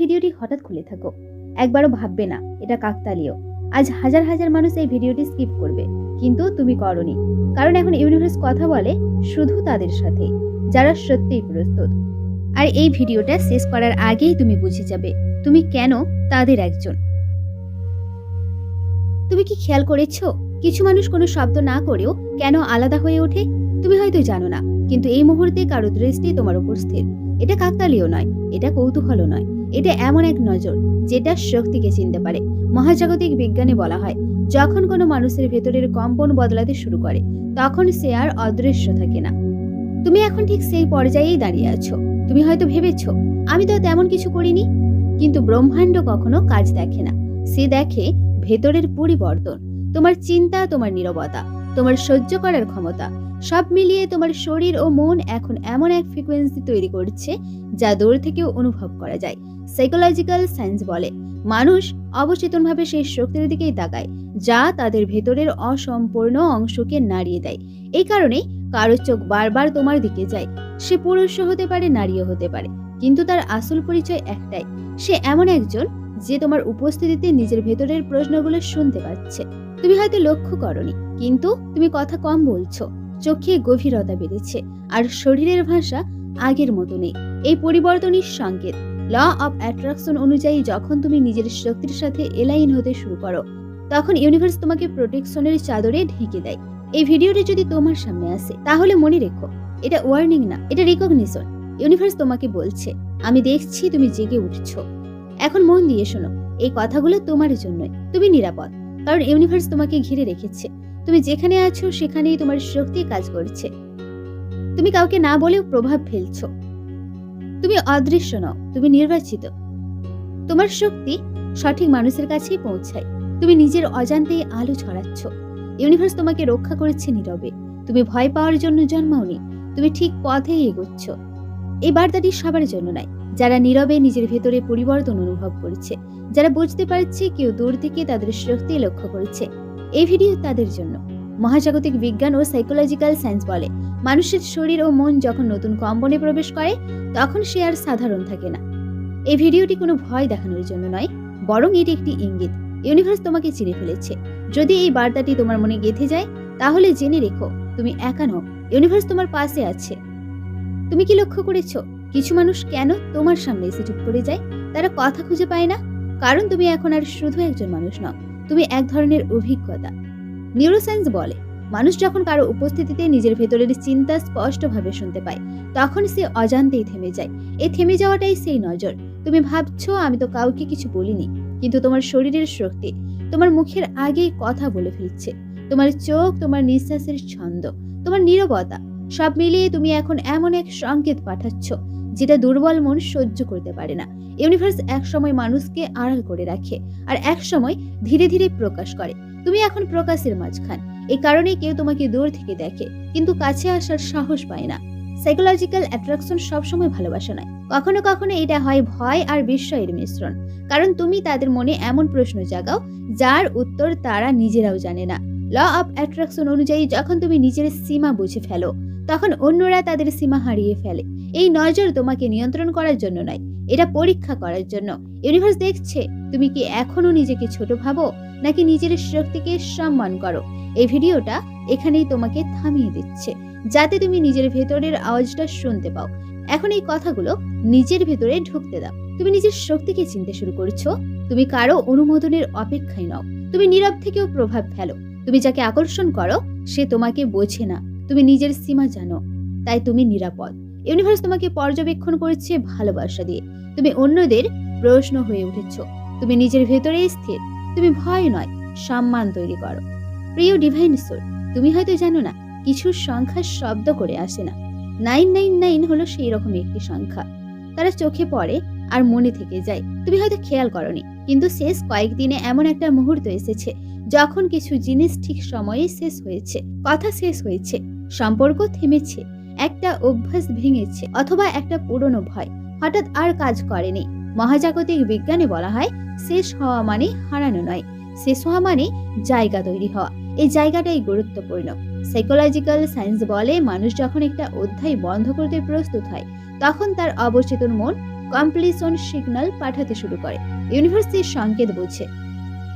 ভিডিওটি হঠাৎ খুলে থাকো। একবারও ভাববে না, এটা কাকতালীয়। আজ হাজার হাজার মানুষ এই ভিডিওটি স্কিপ করবে, কিন্তু তুমি করনি। কারণ এখন ইউনিভার্স কথা বলে শুধু তাদের সাথে, যারা সত্যিই প্রস্তুত। আর এই ভিডিওটা শেষ করার আগেই তুমি বুঝে যাবে, তুমি কেন তাদের একজন। তুমি কি খেয়াল করেছ? কিছু মানুষ কোনো শব্দ না করেও কেন আলাদা হয়ে ওঠে? তুমি হয়তো জানো না, কিন্তু এই মুহূর্তে কারও দৃষ্টি তোমার উপর স্থির। এটা কাকতালীয় নয়, এটা কৌতূহল নয়। এটা এমন এক নজর যেটা শক্তিকে চিনতে পারে। মহাজাগতিক বিজ্ঞানে বলা হয়, যখন কোনো মানুষের ভেতরের কম্পন বদলাতে শুরু করে, তখন সে আর অদৃশ্য থাকে না। তুমি এখন ঠিক সেই পর্যায়েই দাঁড়িয়ে আছো। তুমি হয়তো ভেবেছ, আমি তো তেমন কিছু করিনি। কিন্তু ব্রহ্মাণ্ড কখনো কাজ দেখে না। সে দেখে ভেতরের পরিবর্তন, তোমার চিন্তা, তোমার নীরবতা। তোমার সহ্য করার ক্ষমতা। সব মিলিয়ে তোমার শরীর ও মন এখন এমন এক ফ্রিকোয়েন্সি তৈরি করছে, যা দূর থেকেও অনুভব করা যায় সাইকোলজিক্যাল সায়েন্স বলে। মানুষ অবচেতনভাবে সেই শক্তির দিকেই তাকায়, যা তাদের ভেতরের অসম্পূর্ণ অংশকে নাড়িয়ে দেয়। এই কারণে কারও চোখ বারবার তোমার দিকে যায়। সে পুরুষও হতে পারে, নারীও হতে পারে, কিন্তু তার আসল পরিচয় একটাই, সে এমন একজন যে তোমার উপস্থিতিতে নিজের ভেতরের প্রশ্নগুলো শুনতে পাচ্ছে। তুমি হয়তো লক্ষ্য করনি, কিন্তু তুমি কথা কম বলছো। চোখে গভীরতা বেড়েছে, আর শরীরের ভাষা আগের মতো নেই। এই পরিবর্তনের সংকেত ল অফ অ্যাট্রাকশন অনুযায়ী যখন তুমি নিজের শক্তির সাথে এলাইন হতে শুরু করো, তখন ইউনিভার্স তোমাকে প্রোটেকশনের চাদরে ঢেকে দেয়। এই ভিডিওটি যদি তোমার সামনে আসে, তাহলে মনে রেখো, এটা ওয়ার্নিং না, এটা রিকগনিশন ইউনিভার্স তোমাকে বলছে, আমি দেখছি তুমি জেগে উঠছো। এখন মন দিয়ে শোনো, এই কথাগুলো তোমার জন্যই। তুমি নিরাপদ। কারণ ইউনিভার্স তোমাকে ঘিরে রেখেছে। তুমি যেখানে আছো, সেখানেই তোমার শক্তি কাজ করছে। তুমি কাউকে না বলেও প্রভাব ফেলছো। তুমি অদৃশ্য নও, তুমি নির্বাচিত। তোমার শক্তি সঠিক মানুষের কাছেই পৌঁছায়। তুমি নিজের অজান্তেই আলো ছড়াচ্ছ। ইউনিভার্স তোমাকে রক্ষা করেছে নীরবে। তুমি ভয় পাওয়ার জন্য জন্মাওনি। তুমি ঠিক পথেই এগোচ্ছ। এই বার্তাটি সবার জন্য নয় যারা নীরবে নিজের ভেতরে পরিবর্তন অনুভব করছে, যারা বুঝতে পারছে কেউ দূর থেকে তাদের শক্তি লক্ষ্য করছে। এই ভিডিও তাদের জন্য। মহাজাগতিক বিজ্ঞান ও সাইকোলজিক্যাল সায়েন্স বলে, মানুষের শরীর ও মন যখন নতুন কম্পনে প্রবেশ করে, তখন সে আর সাধারণ থাকে না। এই ভিডিওটি কোনো ভয় দেখানোর জন্য নয়, বরং এটি একটি ইঙ্গিত। ইউনিভার্স তোমাকে চিনে ফেলেছে। যদি এই বার্তাটি তোমার মনে গেঁথে যায়, তাহলে জেনে রেখো, তুমি একা নও। ইউনিভার্স তোমার পাশে আছে। তুমি কি লক্ষ্য করেছ? কিছু মানুষ কেন তোমার সামনে এসে চুপ করে যায়? তারা কথা খুঁজে পায় না। কারণ তুমি এখন আর শুধু একজন মানুষ নও, তুমি এক ধরনের অভিজ্ঞতা। নিউরোসায়েন্স বলে, মানুষ যখন কারও উপস্থিতিতে নিজের ভেতরের চিন্তা স্পষ্টভাবে শুনতে পায়, তখন সে অজান্তেই থেমে যায়। এই থেমে যাওয়াটাই সেই নজর। তুমি ভাবছ, আমি তো কাউকে কিছু বলিনি, কিন্তু তোমার শরীরের শক্তি, তোমার মুখের আগেই কথা বলে ফেলছে। তোমার চোখ, তোমার নিঃশ্বাসের ছন্দ, তোমার নীরবতা, সব মিলিয়ে তুমি এখন এমন এক সংকেত পাঠাচ্ছ যেটা দুর্বল মন সহ্য করতে পারে না। ইউনিভার্স একসময় মানুষকে আড়াল করে রাখে আর একসময় ধীরে ধীরে প্রকাশ করে। তুমি এখন প্রকাশের মাঝখান। এই কারণে কেউ তোমাকে দূর থেকে দেখে, কিন্তু কাছে আসার সাহস পায় না। সাইকোলজিক্যাল অ্যাট্রাকশন সবসময় ভালোবাসা নয়। কখনো কখনো এটা হয় ভয় আর বিস্ময়ের মিশ্রণ। কারণ তুমি তাদের মনে এমন প্রশ্ন জাগাও, যার উত্তর তারা নিজেরাও জানে না। ল অফ অ্যাট্রাকশন অনুযায়ী যখন তুমি নিজের সীমা বুঝে ফেলো তখন অন্যরা তাদের সীমা হারিয়ে ফেলে। এই নজর তোমাকে নিয়ন্ত্রণ করার জন্য নয়, এটা পরীক্ষা করার জন্য। ইউনিভার্স দেখছে, তুমি কি এখনও নিজেকে ছোট ভাবো, নাকি নিজের শক্তিকে সম্মান করো? এই ভিডিওটা এখানেই তোমাকে থামিয়ে দিচ্ছে, যাতে তুমি নিজের ভেতরের আওয়াজটা শুনতে পাও। এখন এই কথাগুলো নিজের ভেতরে ঢুকতে দাও। তুমি নিজের শক্তিকে চিনতে শুরু করছ, তুমি কারও অনুমোদনের অপেক্ষায় নাও, তুমি নীরব থেকেও প্রভাব ফেলো, তুমি যাকে আকর্ষণ করো, সে তোমাকে বোঝে না। তুমি নিজের সীমা জানো, তাই তুমি নিরাপদ। ইউনিভার্স তোমাকে পর্যবেক্ষণ করছে ভালোবাসা দিয়ে। তুমি অন্যদের প্রশ্ন হয়ে উঠেছ। তুমি নিজের ভেতরেই স্থির। তুমি ভয় নয়, সম্মান তৈরি করো। প্রিয় ডিভাইন সোল, তুমি হয়তো জানো না কিছু সংখ্যা শব্দ করে আসে না। নাইন নাইন নাইন হলো সেই রকম একটি সংখ্যা। তারা চোখে পড়ে আর মনে থেকে যায়। তুমি হয়তো খেয়াল করনি, কিন্তু শেষ কয়েকদিনে এমন একটা মুহূর্ত এসেছে, যখন কিছু জিনিস ঠিক সময়ে শেষ হয়েছে, কথা শেষ হয়েছে। সম্পর্ক থেমেছে, একটা অভ্যাস ভেঙেছে অথবা একটা পুরনো ভয়। হঠাৎ আর কাজ করেনি। মহাজাগতিক বিজ্ঞানে বলা হয়, শেষ হওয়া মানে হারানো নয়। শেষ হওয়া মানে জায়গা তৈরি হওয়া। এই জায়গাটাই গুরুত্বপূর্ণ। সাইকোলজিক্যাল সায়েন্স বলে, মানুষ যখন একটা অধ্যায় বন্ধ করতে প্রস্তুত হয়, তখন তার অবচেতন মন কমপ্লিশন সিগন্যাল পাঠাতে শুরু করে। ইউনিভার্সিটির সংকেত বোঝে।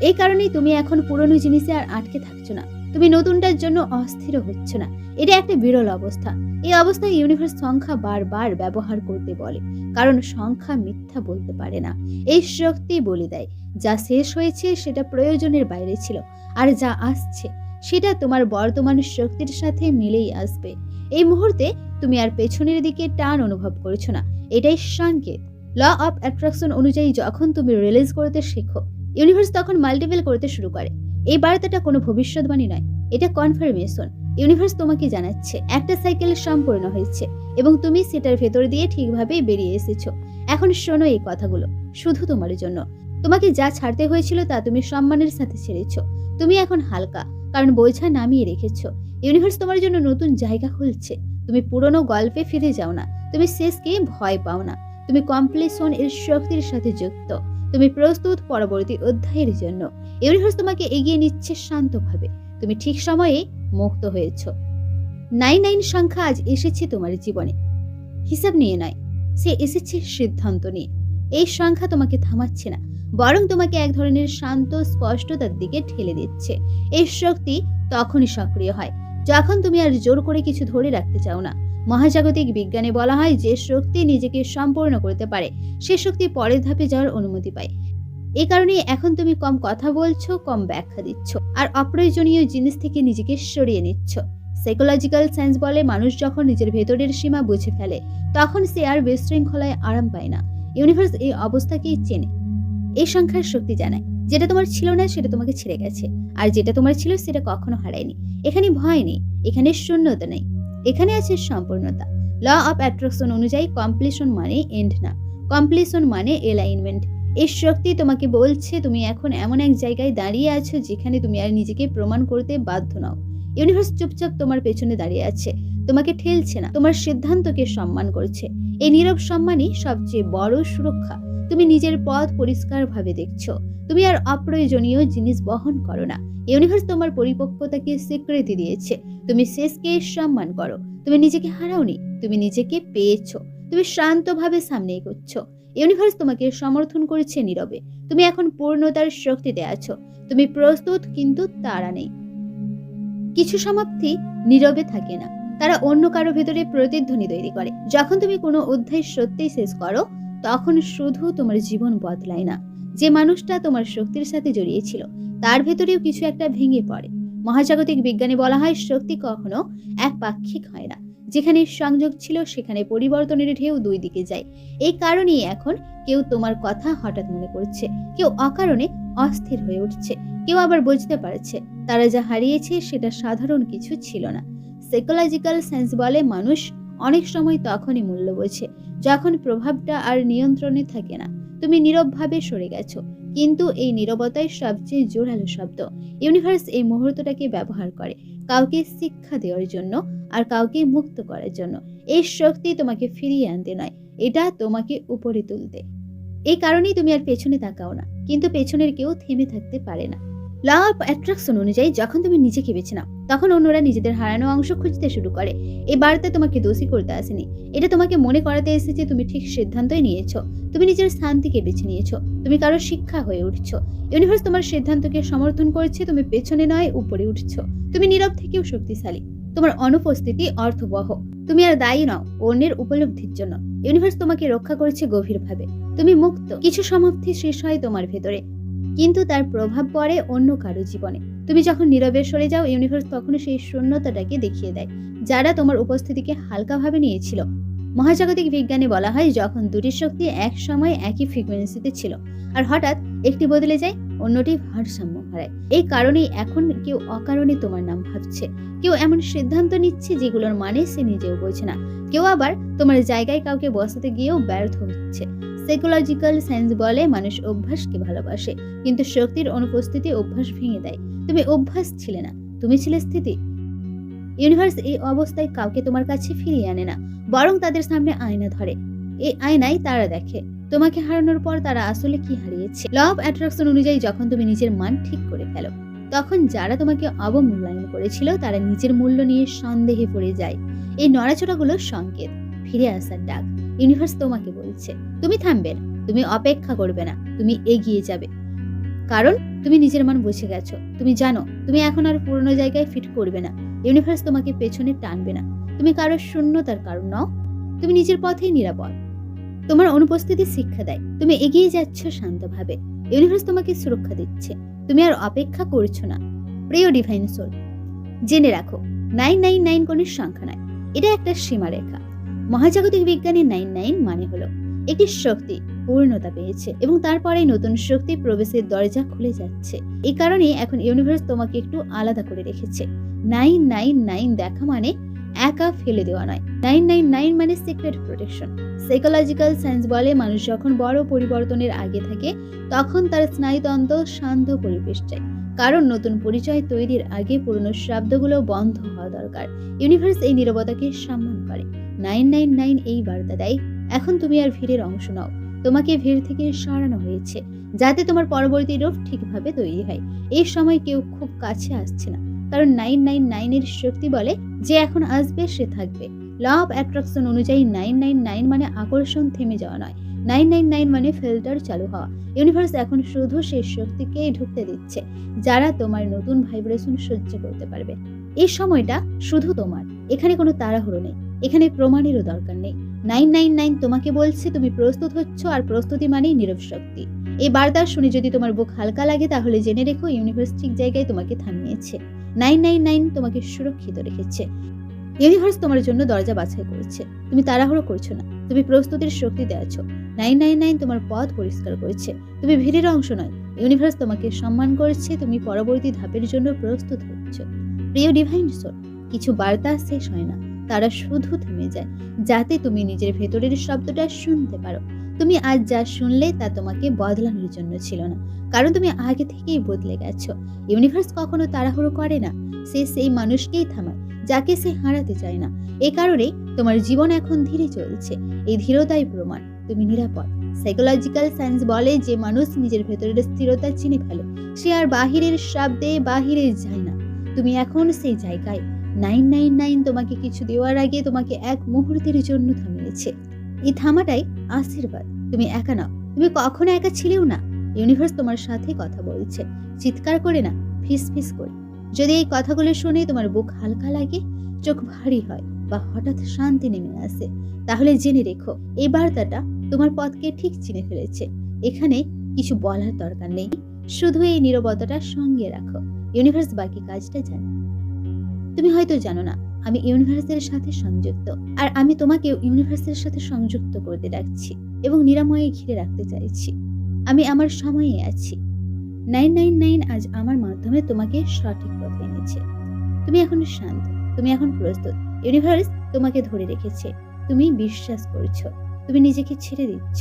এই কারণেই তুমি এখন পুরনো জিনিসে আর আটকে থাকছো না। তুমি নতুনটার জন্য অস্থির হচ্ছ না। এটা একটা বিরল অবস্থা। এই অবস্থায় ইউনিভার্স সংখ্যা বারবার ব্যবহার করতে বলে, কারণ সংখ্যা মিথ্যা বলতে পারে না। এই শক্তি বলে দেয়, যা শেষ হয়েছে সেটা প্রয়োজনের বাইরে ছিল, আর যা আসছে সেটা তোমার বর্তমান শক্তির সাথে মিলেই আসবে। এই মুহূর্তে তুমি আর পেছনের দিকে টান অনুভব করছ না। এটাই সংকেত। ল অফ অ্যাট্রাকশন অনুযায়ী যখন তুমি রিলিজ করতে শেখো ইউনিভার্স তখন মাল্টিপেল করতে শুরু করে। এই বার্তাটা কোনো ভবিষ্যৎবাণী নয়। এটা কনফার্মেশন ইউনিভার্স তোমাকে জানাচ্ছে, একটা সাইকেল সম্পূর্ণ হয়েছে এবং তুমি সেটার ভেতর দিয়ে ঠিকভাবে বেরিয়ে এসেছ। এখন শোনো এই কথাগুলো, শুধু তোমার জন্য। তোমাকে যা ছাড়তে হয়েছিল তা তুমি সম্মানের সাথে ছেড়েছো। তুমি এখন হালকা, কারণ বোঝা নামিয়ে রেখেছ। ইউনিভার্স তোমার জন্য নতুন জায়গা খুলছে। তুমি পুরনো গল্পে ফিরে যাও না। তুমি শেষকে ভয় পাও না। তুমি কমপ্লিশন এর শক্তির সাথে যুক্ত। তুমি প্রস্তুত পরবর্তী অধ্যায়ের জন্য। ইউনিভার্স তোমাকে এগিয়ে নিচ্ছে শান্তভাবে। তুমি ঠিক সময়ে মুক্ত হয়েছ। নাইন নাইন সংখ্যা আজ এসেছে তোমার জীবনে। হিসাব নিয়ে নয়, সে এসেছে সিদ্ধান্ত নিয়ে। এই সংখ্যা তোমাকে থামাচ্ছে না, বরং তোমাকে এক ধরনের শান্ত, স্পষ্টতার দিকে ঠেলে দিচ্ছে। এই শক্তি তখনই সক্রিয় হয়, যখন তুমি আর জোর করে কিছু ধরে রাখতে চাও না। মহাজাগতিক বিজ্ঞানে বলা হয়, যে শক্তি নিজেকে সম্পূর্ণ করতে পারে, সে শক্তি পরের ধাপে যাওয়ার অনুমতি পায়। এই কারণে এখন তুমি কম কথা বলছো, কম ব্যাখ্যা দিচ্ছ, আর অপ্রয়োজনীয় জিনিস থেকে নিজেকে সরিয়ে নিচ্ছ। সাইকোলজিক্যাল সায়েন্স বলে মানুষ যখন নিজের ভেতরের সীমা বুঝে ফেলে, তখন সে আর বিশৃঙ্খলায় আরাম পায় না। ইউনিভার্স এই অবস্থাকেই চেনে, এই সংখ্যার শক্তি জানায়। যেটা তোমার ছিল না, সেটা তোমাকে ছেড়ে গেছে, আর যেটা তোমার ছিল, সেটা কখনো হারায়নি। এখানে ভয় নেই, এখানে শূন্যতা নেই, এখানে আছে সম্পূর্ণতা। ল অফ অ্যাট্রাকশন অনুযায়ী কমপ্লিশন মানে এন্ড না। কমপ্লিশন মানে এলাইনমেন্ট এই শক্তি তোমাকে বলছে, তুমি এখন এমন এক জায়গায় দাঁড়িয়ে আছো যেখানে তুমি আর নিজেকে প্রমাণ করতে বাধ্য নও। ইউনিভার্স চুপচাপ তোমার পেছনে দাঁড়িয়ে আছে। তোমাকে ঠেলছে না। তোমার সিদ্ধান্তকে সম্মান করছে। এই নীরব সম্মানই সবচেয়ে বড় সুরক্ষা। তুমি নিজের পথ পরিষ্কারভাবে দেখছ। তুমি আর অপ্রয়োজনীয় জিনিস বহন করো না। ইউনিভার্স তোমার পরিপক্কতাকে স্বীকৃতি দিয়েছে। তুমি শেষকে সম্মান করো। তুমি নিজেকে হারাওনি। তুমি নিজেকে পেয়েছ। তুমি শান্তভাবে সামনে এগোচ্ছ। ইউনিভার্স তোমাকে সমর্থন করেছে নীরবে। তুমি এখন পূর্ণতার শক্তিতে আছো। তুমি প্রস্তুত, কিন্তু তারা নেই। কিছু সমাপ্তি নীরবে থাকে না। তারা অন্য কারও ভেতরে প্রতিধ্বনি তৈরি করে। যখন তুমি কোনো অধ্যায় সত্যিই শেষ করো, তখন শুধু তোমার জীবন বদলায় না। যে মানুষটা তোমার শক্তির সাথে জড়িয়েছিল, তার ভেতরেও কিছু একটা ভেঙে পড়ে। মহাজাগতিক বিজ্ঞানে বলা হয়, শক্তি কখনো এক পাক্ষিক হয় না। যেখানে সংযোগ ছিল সেখানে পরিবর্তনের ঢেউ দুই দিকে যায়। এই কারণেই এখন কেউ তোমার কথা হঠাৎ মনে করছে। কেউ অকারণে অস্থির হয়ে উঠছে। কেউ আবার বুঝতে পারছে, তারা যা হারিয়েছে সেটা সাধারণ কিছু ছিল না। সাইকোলজিক্যাল সেন্স বলে মানুষ অনেক সময় তখনই মূল্য বোঝে, যখন প্রভাবটা আর নিয়ন্ত্রণে থাকে না। তুমি নীরবভাবে সরে গেছো, কিন্তু এই নীরবতাই সবচেয়ে জোরালো শব্দ। ইউনিভার্স এই মুহূর্তটাকে ব্যবহার করে। কাউকে শিক্ষা দেওয়ার জন্য আর কাউকে মুক্ত করার জন্য। এই শক্তি তোমাকে ফিরিয়ে আনতে নয়, এটা তোমাকে উপরে তুলতে। এই কারণেই তুমি আর পেছনে তাকাও না, কিন্তু পেছনের কেউ থেমে থাকতে পারে না। ল অফ অ্যাট্রাকশন অনুযায়ী যখন তুমি নিজেকে বেছে নাও, তখন অন্যরা নিজেদের হারানো অংশ খুঁজতে শুরু করে। এই বার্তা তোমাকে দোষী করতে আসেনি। এটা তোমাকে মনে করাতে এসেছে তুমি ঠিক সিদ্ধান্তই নিয়েছো। তুমি নিজের শান্তিকে বেছে নিয়েছো। তুমি কারও শিক্ষা হয়ে উঠছো। ইউনিভার্স তোমার সিদ্ধান্তকে সমর্থন করছে, তুমি পেছনে নয়, উপরে উঠছো। তুমি নীরব থেকেও শক্তিশালী। তোমার অনুপস্থিতি অর্থবহ। তুমি আর দায়ী নও, অন্যের উপলব্ধির জন্য। ইউনিভার্স তোমাকে রক্ষা করেছে গভীরভাবে। তুমি মুক্ত, কিছু সমাপ্তি শেষ হয় তোমার ভেতরে। কিন্তু তার প্রভাব পড়ে অন্য কারও জীবনে। তুমি যখন নীরবে সরে যাও, ইউনিভার্স তখন সেই শূন্যতাটাকে দেখিয়ে দেয়, যারা তোমার উপস্থিতিকে হালকাভাবে নিয়েছিল। মহাজাগতিক বিজ্ঞানে বলা হয়, যখন দুটি শক্তি এক সময় একই ফ্রিকোয়েন্সিতে ছিল, আর হঠাৎ একটি বদলে যায়, অন্যটি ভারসাম্য। হারায়। এই কারণেই এখন কেউ অকারণে তোমার নাম ভাবছে। কেউ এমন সিদ্ধান্ত নিচ্ছে যেগুলোর মানে সে নিজেও বোঝে না। কেউ আবার তোমার জায়গায় কাউকে বসাতে গিয়েও ব্যর্থ হচ্ছে। সাইকোলজিক্যাল সায়েন্স বলে মানুষ অভ্যাসকে ভালোবাসে, কিন্তু শক্তির অনুপস্থিতি অভ্যাস ভেঙে দেয়। তুমি অভ্যাস ছিলে না, তুমি ছিলে স্থিতি। ইউনিভার্স এই অবস্থায় কাউকে তোমার কাছে ফিরিয়ে আনে না, বরং তাদের সামনে আয়না ধরে। এই আয়নায় তারা দেখে। তোমাকে হারানোর পর তারা আসলে কি হারিয়েছে? ল অ্যাট্রাকশন অনুযায়ী যখন তুমি নিজের মান ঠিক করে ফেলো, তখন যারা তোমাকে অবমূল্যায়ন করেছিল, তারা নিজের মূল্য নিয়ে সন্দেহে পড়ে যায়। এই নড়াচড়াগুলো সংকেত, ফিরে আসার ডাক। ইউনিভার্স তোমাকে বলছে, তুমি থামবে না, তুমি অপেক্ষা করবে না, তুমি এগিয়ে যাবে। কারণ তুমি নিজের মান বুঝে গেছো। তুমি জানো, তুমি এখন আর পুরনো জায়গায় ফিট করবে না। ইউনিভার্স তোমাকে পেছনে টানবে না। তুমি কারোর শূন্যতার কারণ নও। তুমি নিজের পথেই নিরাপদ। তোমার অনুপস্থিতি শিক্ষা দেয়। তুমি এগিয়ে যাচ্ছ শান্তভাবে। ইউনিভার্স তোমাকে সুরক্ষা দিচ্ছে। তুমি আর অপেক্ষা করছ না। প্রিয় ডিভাইন সোল, জেনে রাখো, নাইন নাইন নাইন কোনো সংখ্যা নয়। এটা একটা সীমারেখা। মহাজাগতিক বিজ্ঞানের নাইন নাইন মানে হলো একটি শক্তি পূর্ণতা পেয়েছে এবং তারপরেই নতুন শক্তি প্রবেশের দরজা খুলে যাচ্ছে। এই কারণে এখন ইউনিভার্স তোমাকে একটু আলাদা করে রেখেছে। নাইন নাইন নাইন দেখা মানে একা ফেলে দেওয়া নয়। নাইন নাইন নাইন মানে সিক্রেট প্রোটেকশন সাইকোলজিক্যাল সায়েন্স বলে মানুষ যখন বড় পরিবর্তনের আগে থাকে, তখন তার স্নায়ুতন্ত্র শান্ত পরিবেশ চায়। কারণ নতুন পরিচয় তৈরির আগে পুরনো শব্দগুলো বন্ধ হওয়া দরকার। ইউনিভার্স এই নীরবতাকে সম্মান করে। নাইন নাইন নাইন এই বার্তা দেয়, এখন তুমি আর ভিড়ের অংশ নাও। তোমাকে ভিড় থেকে সরানো হয়েছে। যাতে তোমার পরবর্তী রূপ ঠিকভাবে তৈরি হয়। এই সময় কেউ খুব কাছে আসছে না। কারণ নাইন নাইন নাইনের শক্তি বলে যে এখন আসবে সে থাকবে। ল অফ অ্যাট্রাকশন অনুযায়ী নাইন নাইন নাইন মানে আকর্ষণ, থেমে যাওয়া নয়। নাইন নাইন নাইন মানে ফিল্টার চালু হওয়া। ইউনিভার্স এখন শুধু সেই শক্তিকেই ঢুকতে দিচ্ছে, যারা তোমার নতুন ভাইব্রেশন সহ্য করতে পারবে। এই সময়টা শুধু তোমার, এখানে কোনো তাড়াহুড়ো নেই, এখানে প্রমাণেরও দরকার নেই। নাইন নাইন নাইন তোমাকে বলছে, তুমি প্রস্তুত হচ্ছ, আর প্রস্তুতি মানেই নীরব শক্তি। এই বার্তা শুনে যদি তোমার বুক হালকা লাগে, তাহলে জেনে রেখো ইউনিভার্স ঠিক জায়গায় তোমাকে থামিয়েছে। নাইন নাইন নাইন তোমাকে সুরক্ষিত রেখেছে। ইউনিভার্স তোমার জন্য দরজা বাছাই করেছে। তুমি তাড়াহুড়ো করছ না। তুমি প্রস্তুতির শক্তি দেওয়াছ নাইন নাইন নাইন তোমার পথ পরিষ্কার করেছে। তুমি ভিড়ের অংশ নয়। ইউনিভার্স তোমাকে সম্মান করেছে। তুমি পরবর্তী ধাপের জন্য প্রস্তুত হচ্ছ। প্রিয় ডিভাইন সোল, কিছু বার্তা শেষ হয় না। তারা শুধু থেমে যায়। যাতে তুমি নিজের ভেতরের শব্দটা শুনতে পারো। তুমি আজ যা শুনলে তা তোমাকে বদলানোর জন্য ছিল না। কারণ তুমি আগে থেকেই বদলে গেছো। ইউনিভার্স কখনো তাড়াহুড়ো করে না। সে সেই মানুষকেই থামায়, যাকে সে হারাতে চায় না। এ কারণে তোমার জীবন এখন ধীরে চলছে। এই ধীরতাই প্রমাণ। তুমি নিরাপদ। সাইকোলজিক্যাল সায়েন্স বলে যে মানুষ নিজের ভেতরের স্থিরতা চিনে ফেলে। সে আর বাহিরের শব্দে বাহিরে যায় না। তুমি এখন সেই জায়গায়। নাইন নাইন নাইন তোমাকে কিছু দেওয়ার আগে তোমাকে এক মুহূর্তের জন্য থামিয়েছে। এই থামাটাই আশীর্বাদ। তুমি একা নাও। তুমি কখনো একা ছিলেও না। ইউনিভার্স তোমার সাথে কথা বলছে। চিৎকার করে না ফিস ফিস করে। যদি এই কথাগুলো শুনে তোমার বুক হালকা লাগে, চোখ ভারী হয় বা হঠাৎ শান্তি নেমে আসে, তাহলে জেনে রেখো, এই বার্তাটা তোমার পথকে ঠিক চিনে ফেলেছে। এখানে কিছু বলার দরকার নেই। শুধু এই নীরবতাটা সঙ্গে রাখো। ইউনিভার্স বাকি কাজটা জানে। তুমি হয়তো জানো না আমি ইউনিভার্সের সাথে সংযুক্ত, আর আমি তোমাকে ইউনিভার্সের সাথে সংযুক্ত করতে ডাকছি এবং নিরাময়ে ঘিরে রাখতে চাইছি। আমি আমার সময়ে আছি। নাইন নাইন নাইন আজ আমার মাধ্যমে তোমাকে সঠিক পথে এনেছে। তুমি এখন শান্ত, তুমি এখন প্রস্তুত। ইউনিভার্স তোমাকে ধরে রেখেছে। তুমি বিশ্বাস করছ, তুমি নিজেকে ছেড়ে দিচ্ছ।